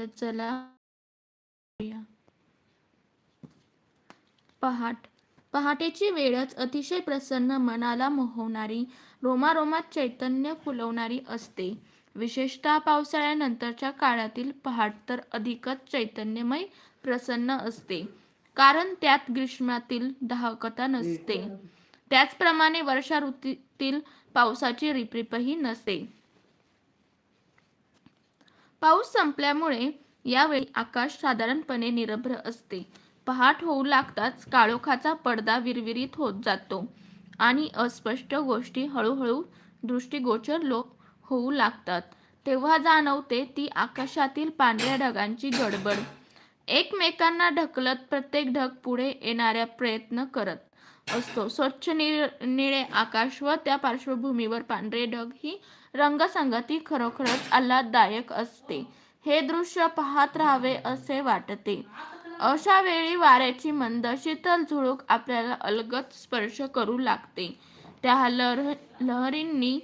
तर चला पहाट पहाटेची वेळच अतिशय प्रसन्न मनाला मोहवणारी रोमारोमात चैतन्य फुलवणारी असते. विशेषतः पावसाळ्यानंतरच्या काळातील पहाट तर अधिकच चैतन्यमय प्रसन्न असते. कारण त्यात ग्रीष्मातील दाहकता नसते. त्याचप्रमाणे वर्षा ऋतूतील पावसाची रिपरिपही नसते. पाऊस संपल्यामुळे यावेळी आकाश साधारणपणे निरभ्र असते. पहाट होऊ लागताच काळोखाचा पडदा विरविरीत होत जातो आणि अस्पष्ट गोष्टी हळूहळू दृष्टीगोचर लोक होऊ लागतात. तेव्हा जाणवते ती आकाशातील पांढऱ्या ढगांची गडबड. एकमेकांना ढकलत प्रत्येक ढग पुढे येणाऱ्या प्रयत्न करत. असतो. स्वच्छ निळ निळे आकाश व त्या पार्श्वभूमीवर पांढरे ढग ही रंगसंगती खरोखरच आल्हाददायक असते. हे दृश्य पाहत राहावे असे वाटते. अशा वेळी वाऱ्याची मंद शीतल झुळूक आपल्याला अलगत स्पर्श करू लागते. त्या लहर लहरींनी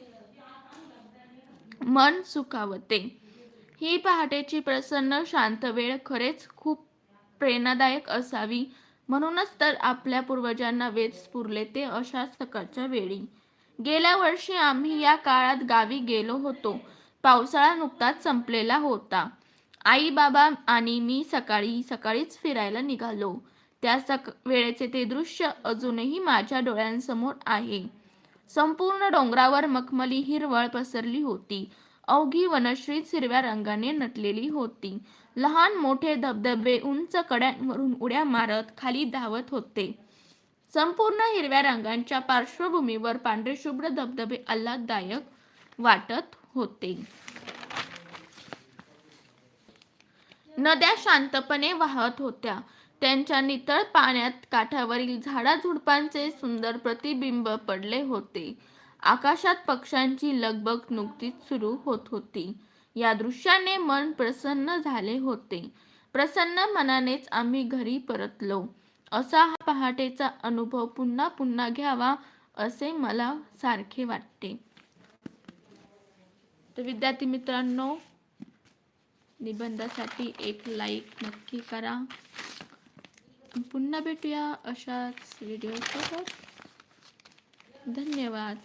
मन सुखावते. ही पहाटेची प्रसन्न शांत वेळ खरेच खूप प्रेरणादायक असावी. म्हणूनच तर आपल्या पूर्वजांना वेद स्फुरले ते अशा सकाळच्या वेळी. गेल्या वर्षी आम्ही या काळात गावी गेलो होतो. पावसाळा नुकताच संपलेला होता. आई बाबा आणि मी सकाळी सकाळीच फिरायला निघालो. त्या सक वेळेचे ते दृश्य अजूनही माझ्या डोळ्यांसमोर आहे. संपूर्ण डोंगरावर मखमली हिरवळ पसरली होती. अवघी वनश्रीच हिरव्या रंगाने नटलेली होती. लहान मोठे धबधबे उंच कड्यांवरून उड्या मारत खाली धावत होते. संपूर्ण हिरव्या रंगांच्या पार्श्वभूमीवर पांढरे शुभ्र धबधबे आल्हाददायक वाटत होते. नद्या शांतपणे वाहत होत्या. त्यांच्या नितळ पाण्यात काठावरील झाडाझुडपांचे सुंदर प्रतिबिंब पडले होते. आकाशात पक्ष्यांची लगबग नुकतीच सुरू होत होती. या दृश्याने मन प्रसन्न झाले होते. प्रसन्न मनानेच आम्ही घरी परतलो. असा हा पहाटेचा अनुभव पुन्हा पुन्हा घ्यावा असे मला सारखे वाटते. तर विद्यार्थी मित्रांनो निबंधासाठी एक लाईक नक्की करा. पुन्हा भेटूया अशाच व्हिडिओसोबत धन्यवाद.